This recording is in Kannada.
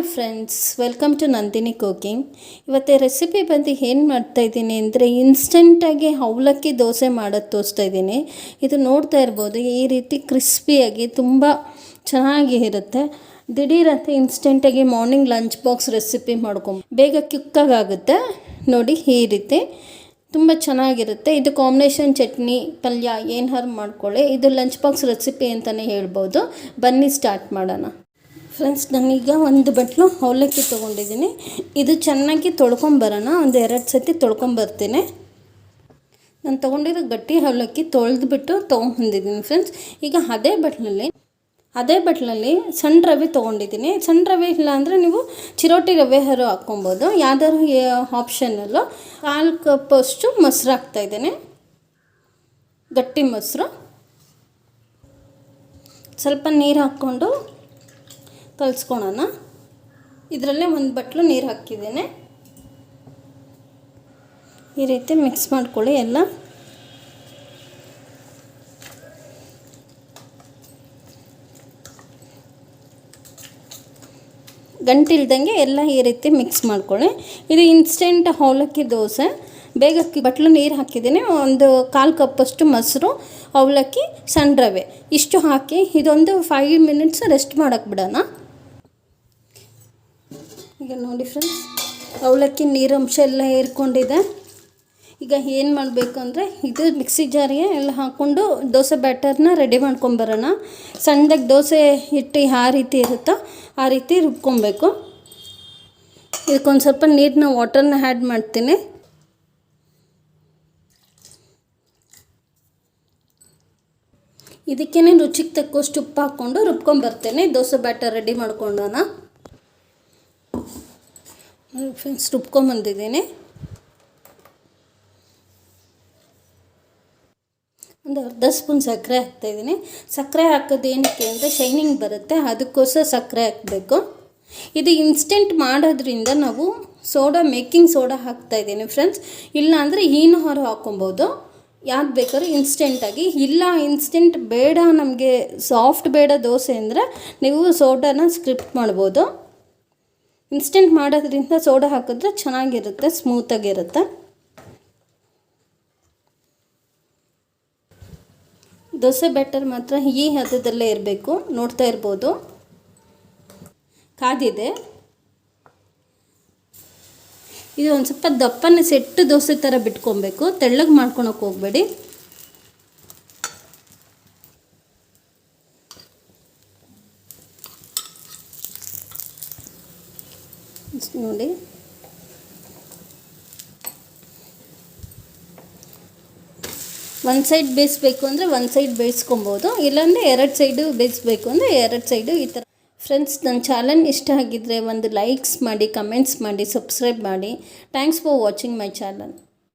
Hi friends, welcome to Nandini cooking. ಇವತ್ತೇ ರೆಸಿಪಿ ಬಂದು ಏನು ಮಾಡ್ತಾ ಇದ್ದೀನಿ ಅಂದರೆ ಇನ್ಸ್ಟೆಂಟಾಗಿ ಅವಲಕ್ಕಿ ದೋಸೆ ಮಾಡೋದು ತೋರಿಸ್ತಾ ಇದ್ದೀನಿ. ಇದು ನೋಡ್ತಾ ಇರ್ಬೋದು, ಈ ರೀತಿ ಕ್ರಿಸ್ಪಿಯಾಗಿ ತುಂಬ ಚೆನ್ನಾಗಿ ಇರುತ್ತೆ. ದಿಢೀರಂತ ಇನ್ಸ್ಟೆಂಟಾಗಿ ಮಾರ್ನಿಂಗ್ ಲಂಚ್ ಬಾಕ್ಸ್ ರೆಸಿಪಿ ಮಾಡ್ಕೊ ಬೇಗ ಕ್ಯುಕ್ಕಾಗುತ್ತೆ ನೋಡಿ, ಈ ರೀತಿ ತುಂಬ ಚೆನ್ನಾಗಿರುತ್ತೆ. ಇದು ಕಾಂಬಿನೇಷನ್ ಚಟ್ನಿ, ಪಲ್ಯ ಏನಾರು ಮಾಡ್ಕೊಳ್ಳಿ. ಇದು ಲಂಚ್ ಬಾಕ್ಸ್ ರೆಸಿಪಿ ಅಂತಲೇ ಹೇಳ್ಬೋದು. ಬನ್ನಿ ಸ್ಟಾರ್ಟ್ ಮಾಡೋಣ. ಫ್ರೆಂಡ್ಸ್ ನಾನೀಗ ಒಂದು ಬಟ್ಲು ಅವಲಕ್ಕಿ ತೊಗೊಂಡಿದ್ದೀನಿ. ಇದು ಚೆನ್ನಾಗಿ ತೊಳ್ಕೊಂಬರೋಣ ಒಂದು ಎರಡು ಸತಿ ತೊಳ್ಕೊಂಬರ್ತೀನಿ ನಾನು ತೊಗೊಂಡಿರೋ ಗಟ್ಟಿ ಅವಲಕ್ಕಿ ತೊಳೆದ್ಬಿಟ್ಟು ತೊಗೊಂಬಂದಿದ್ದೀನಿ ಫ್ರೆಂಡ್ಸ್ ಈಗ ಅದೇ ಬಟ್ಲಲ್ಲಿ ಅದೇ ಬಟ್ಲಲ್ಲಿ ಸಣ್ಣ ರವೆ ತೊಗೊಂಡಿದ್ದೀನಿ. ಸಣ್ಣ ರವೆ ಇಲ್ಲ ಅಂದರೆ ನೀವು ಚಿರೋಟಿ ರವೆ ಹರು ಹಾಕ್ಕೊಬೋದು. ಯಾವ್ದಾದ್ರು ಆಪ್ಷನಲ್ಲೂ ಕಾಲು ಕಪ್ಪಷ್ಟು ಮೊಸರು ಹಾಕ್ತಾಯಿದ್ದೀನಿ ಗಟ್ಟಿ ಮೊಸರು. ಸ್ವಲ್ಪ ನೀರು ಹಾಕ್ಕೊಂಡು ಕಲಿಸ್ಕೊಳೋಣ. ಇದರಲ್ಲೇ ಒಂದು ಬಟ್ಲು ನೀರು ಹಾಕಿದ್ದೇನೆ ಈ ರೀತಿ ಮಿಕ್ಸ್ ಮಾಡ್ಕೊಳ್ಳಿ ಎಲ್ಲ. ಗಂಟಿಲ್ದಂಗೆ ಎಲ್ಲ ಈ ರೀತಿ ಮಿಕ್ಸ್ ಮಾಡ್ಕೊಳ್ಳಿ. ಇದು ಇನ್ಸ್ಟೆಂಟ್ ಅವಲಕ್ಕಿ ದೋಸೆ. ಬೇಗ ಬಟ್ಲು ನೀರು ಹಾಕಿದ್ದೀನಿ ಒಂದು ಕಾಲು ಕಪ್ಪಷ್ಟು ಮೊಸರು, ಅವಲಕ್ಕಿ, ಸಣ್ಣ ರವೆ. ಇಷ್ಟು ಹಾಕಿ ಇದೊಂದು ಫೈವ್ ಮಿನಿಟ್ಸ್ ರೆಸ್ಟ್ ಮಾಡೋಕ್ಕೆ ಬಿಡೋಣ. ಈಗ ನೋಡಿ ಫ್ರೆಂಡ್ಸ್ ಅವಲಕ್ಕಿ ನೀರಂಶ ಎಲ್ಲ ಏರ್ಕೊಂಡಿದೆ. ಈಗ ಏನು ಮಾಡಬೇಕು ಅಂದರೆ ಇದು ಮಿಕ್ಸಿ ಜಾರಿಗೆ ಎಲ್ಲ ಹಾಕ್ಕೊಂಡು ದೋಸೆ ಬ್ಯಾಟರ್ನ ರೆಡಿ ಮಾಡ್ಕೊಂಬರೋಣ ಸಣ್ಣದಾಗಿ ದೋಸೆ ಹಿಟ್ಟು ಯಾವ ರೀತಿ ಇರುತ್ತೋ, ಆ ರೀತಿ ರುಬ್ಕೊಬೇಕು. ಇದಕ್ಕೊಂದು ಸ್ವಲ್ಪ ನೀರನ್ನ ವಾಟರ್ನ ಆ್ಯಡ್ ಮಾಡ್ತೀನಿ. ಇದಕ್ಕೇನೆ ರುಚಿಗೆ ತಕ್ಕಷ್ಟು ಉಪ್ಪು ಹಾಕ್ಕೊಂಡು ರುಬ್ಕೊಂಬರ್ತೇನೆ ದೋಸೆ ಬ್ಯಾಟರ್ ರೆಡಿ ಮಾಡ್ಕೊಂಡೋಣ. ಫ್ರೆಂಡ್ಸ್ ರುಬ್ಕೊಂಬಂದಿದ್ದೀನಿ ಒಂದು ಅರ್ಧ ಸ್ಪೂನ್ ಸಕ್ಕರೆ ಹಾಕ್ತಾಯಿದ್ದೀನಿ. ಸಕ್ಕರೆ ಹಾಕೋದು ಏನಕ್ಕೆ ಅಂದರೆ ಶೈನಿಂಗ್ ಬರುತ್ತೆ, ಅದಕ್ಕೋಸ್ಕರ ಸಕ್ಕರೆ ಹಾಕಬೇಕು. ಇದು ಇನ್ಸ್ಟೆಂಟ್ ಮಾಡೋದ್ರಿಂದ ನಾವು ಸೋಡಾ ಮೇಕಿಂಗ್ ಸೋಡಾ ಹಾಕ್ತಾಯಿದ್ದೀನಿ ಫ್ರೆಂಡ್ಸ್ ಇಲ್ಲ ಅಂದರೆ ಈನು ಹೊರ ಹಾಕ್ಕೊಬೋದು. ಯಾವ್ದು ಬೇಕಾದ್ರೂ ಇನ್ಸ್ಟೆಂಟಾಗಿ ಇಲ್ಲ ಇನ್ಸ್ಟೆಂಟ್ ಬೇಡ ನಮಗೆ ಸಾಫ್ಟ್ ಬೇಡ ದೋಸೆ ಅಂದರೆ ನೀವು ಸೋಡಾನ ಸ್ಕ್ರಿಪ್ಟ್ ಮಾಡ್ಬೋದು. ಇನ್ಸ್ಟೆಂಟ್ ಮಾಡೋದ್ರಿಂದ ಸೋಡಾ ಹಾಕಿದ್ರೆ ಚೆನ್ನಾಗಿರುತ್ತೆ ಸ್ಮೂತಾಗಿರುತ್ತೆ ದೋಸೆ ಬ್ಯಾಟರ್ ಮಾತ್ರ ಈ ಹದದಲ್ಲೇ ಇರಬೇಕು, ನೋಡ್ತಾ ಇರ್ಬೋದು. ಕಾದಿದೆ. ಇದು ಒಂದು ಸ್ವಲ್ಪ ದಪ್ಪನ ಸೆಟ್ಟು ದೋಸೆ ಥರ ಬಿಟ್ಕೊಬೇಕು, ತೆಳ್ಳಗೆ ಮಾಡ್ಕೊಳಕ್ಕೆ ಹೋಗಬೇಡಿ. ನೋಡಿ. ಒಂದು ಸೈಡ್ ಬೇಯಿಸ್ಬೇಕು ಅಂದರೆ ಒಂದು ಸೈಡ್ ಬೇಯಿಸ್ಕೊಬೋದು. ಇಲ್ಲಾಂದರೆ ಎರಡು ಸೈಡು ಬೇಯಿಸ್ಬೇಕು ಅಂದರೆ ಎರಡು ಸೈಡು ಈ ಥರ ಫ್ರೆಂಡ್ಸ್ ನನ್ನ ಚಾನಲ್ ಇಷ್ಟ ಆಗಿದ್ದರೆ ಒಂದು ಲೈಕ್ಸ್ ಮಾಡಿ ಕಮೆಂಟ್ಸ್ ಮಾಡಿ ಸಬ್ಸ್ಕ್ರೈಬ್ ಮಾಡಿ. Thanks for watching my channel